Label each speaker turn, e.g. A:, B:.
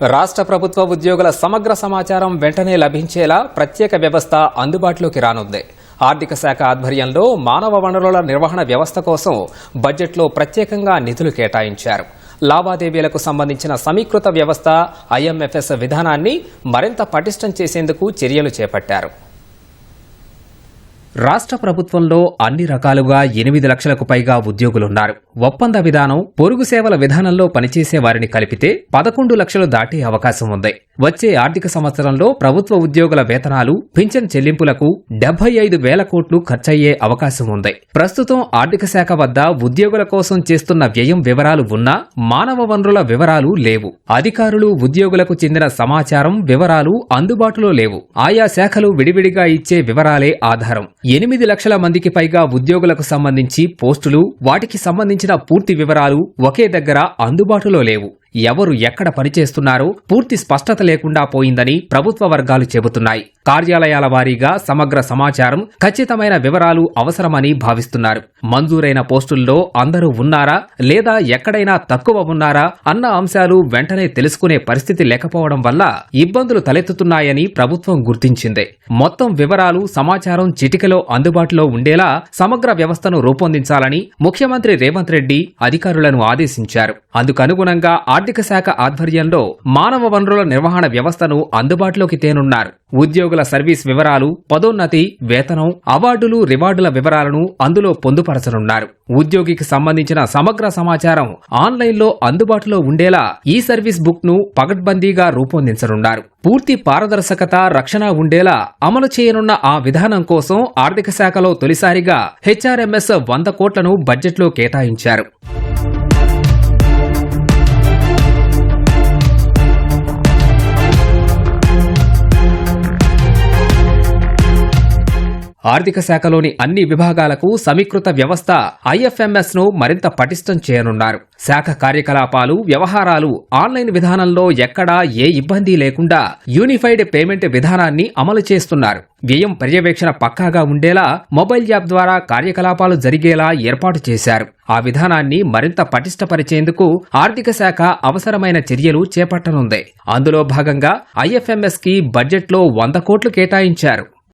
A: రాష్ట్ర ప్రభుత్వ ఉద్యోగుల సమగ్ర సమాచారం వెంటనే లభించేలా ప్రత్యేక వ్యవస్థ అందుబాటులోకి రానుంది. ఆర్థిక శాఖ ఆధ్వర్యంలో మానవ వనరుల నిర్వహణ వ్యవస్థ కోసం బడ్జెట్లో ప్రత్యేకంగా నిధులు కేటాయించారు. లావాదేవీలకు సంబంధించిన సమీకృత వ్యవస్థ ఐఎంఎఫ్ఎస్ విధానాన్ని మరింత పటిష్టం చేసేందుకు చర్యలు చేపట్టారు. రాష్ట్ర ప్రభుత్వంలో అన్ని రకాలుగా ఎనిమిది లక్షలకు పైగా ఉద్యోగులున్నారు. ఒప్పంద విధానం పొరుగు సేవల విధానంలో పనిచేసే వారిని కలిపితే పదకొండు లక్షలు దాటే అవకాశం ఉంది. వచ్చే ఆర్థిక సంవత్సరంలో ప్రభుత్వ ఉద్యోగుల వేతనాలు పింఛన్ చెల్లింపులకు డెబ్బై ఐదు వేల కోట్లు ఖర్చయ్యే అవకాశం ఉంది. ప్రస్తుతం ఆర్థిక శాఖ వద్ద ఉద్యోగుల కోసం చేస్తున్న వ్యయం వివరాలు ఉన్నా మానవ వనరుల వివరాలు లేవు. అధికారులు ఉద్యోగులకు చెందిన సమాచారం వివరాలు అందుబాటులో లేవు. ఆయా శాఖలు విడివిడిగా ఇచ్చే వివరాలే ఆధారం. ఎనిమిది లక్షల మందికి పైగా ఉద్యోగులకు సంబంధించి పోస్టులు వాటికి సంబంధించిన పూర్తి వివరాలు ఒకే దగ్గర అందుబాటులో లేవు. ఎవరు ఎక్కడ పనిచేస్తున్నారో పూర్తి స్పష్టత లేకుండా పోయిందని ప్రభుత్వ వర్గాలు చెబుతున్నాయి. కార్యాలయాల వారీగా సమగ్ర సమాచారం ఖచ్చితమైన వివరాలు అవసరమని భావిస్తున్నారు. మంజూరైన పోస్టుల్లో అందరూ ఉన్నారా? లేదా ఎక్కడైనా తక్కువ ఉన్నారా? అన్న అంశాలు వెంటనే తెలుసుకునే పరిస్థితి లేకపోవడం వల్ల ఇబ్బందులు తలెత్తుతున్నాయని ప్రభుత్వం గుర్తించింది. మొత్తం వివరాలు సమాచారం చిటికలో అందుబాటులో ఉండేలా సమగ్ర వ్యవస్థను రూపొందించాలని ముఖ్యమంత్రి రేవంత్ రెడ్డి అధికారులను ఆదేశించారు. అందుకనుగుణంగా ఆర్థిక శాఖ ఆధ్వర్యంలో మానవ వనరుల నిర్వహణ వ్యవస్థను అందుబాటులోకి తేనున్నారు. ఉద్యోగుల సర్వీస్ వివరాలు పదోన్నతి వేతనం అవార్డులు రివార్డుల వివరాలను అందులో పొందుపరచనున్నారు. ఉద్యోగికి సంబంధించిన సమగ్ర సమాచారం ఆన్లైన్లో అందుబాటులో ఉండేలా ఈ సర్వీస్ బుక్ను పగడ్బందీగా రూపొందించనున్నారు. పూర్తి పారదర్శకత రక్షణ ఉండేలా అమలు చేయనున్న ఆ విధానం కోసం ఆర్థిక శాఖలో తొలిసారిగా హెచ్ఆర్ఎంఎస్ వంద కోట్లను బడ్జెట్లో కేటాయించారు. ఆర్థిక శాఖలోని అన్ని విభాగాలకు సమీకృత వ్యవస్థ ఐఎఫ్ఎంఎస్ను మరింత పటిష్టం చేయనున్నారు. శాఖ కార్యకలాపాలు వ్యవహారాలు ఆన్లైన్ విధానంలో ఎక్కడా ఏ ఇబ్బంది లేకుండా యూనిఫైడ్ పేమెంట్ విధానాన్ని అమలు చేస్తున్నారు. వ్యయం పర్యవేక్షణ పక్కాగా ఉండేలా మొబైల్ యాప్ ద్వారా కార్యకలాపాలు జరిగేలా ఏర్పాటు చేశారు. ఆ విధానాన్ని మరింత పటిష్టపరిచేందుకు ఆర్థిక శాఖ అవసరమైన చర్యలు చేపట్టనుంది. అందులో భాగంగా ఐఎఫ్ఎంఎస్కి బడ్జెట్లో వంద కోట్లు కేటాయించారు.